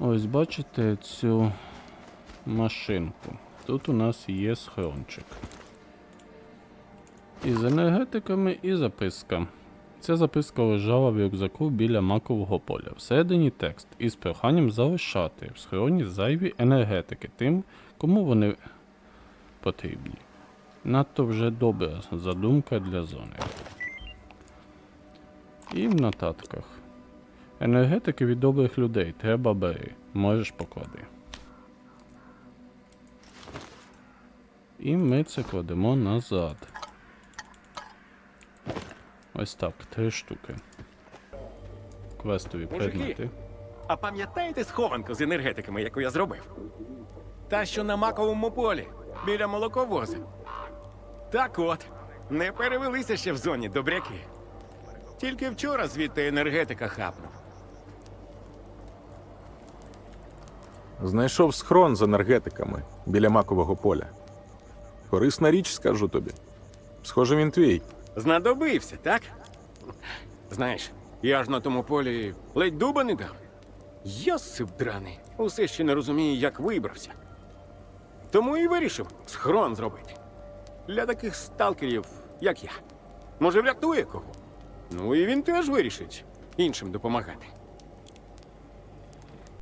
Ось бачите цю машинку. Тут у нас є схрончик. Із енергетиками і записка. Ця записка лежала в рюкзаку біля макового поля. Всередині текст із проханням залишати в схороні зайві енергетики тим, кому вони потрібні. Надто вже добра задумка для зони. І в нотатках. Енергетики від добрих людей. Треба бери. Можеш поклади. І ми це кладемо назад. Ось так, три штуки. Квестові Мужики. предмети. А пам'ятаєте схованку з енергетиками, яку я зробив? Та, що на маковому полі, біля молоковоза. Так от, не перевелися ще в зоні добряки. Тільки вчора звідти енергетика хапнув. Знайшов схрон з енергетиками біля макового поля. Корисна річ, скажу тобі. Схоже, він твій. Знадобився, так? Знаєш, я ж на тому полі ледь дуба не дав. Йосип драний, усе ще не розуміє, як вибрався. Тому і вирішив схрон зробити. Для таких сталкерів, як я. Може, врятує кого? Ну і він теж вирішить іншим допомагати.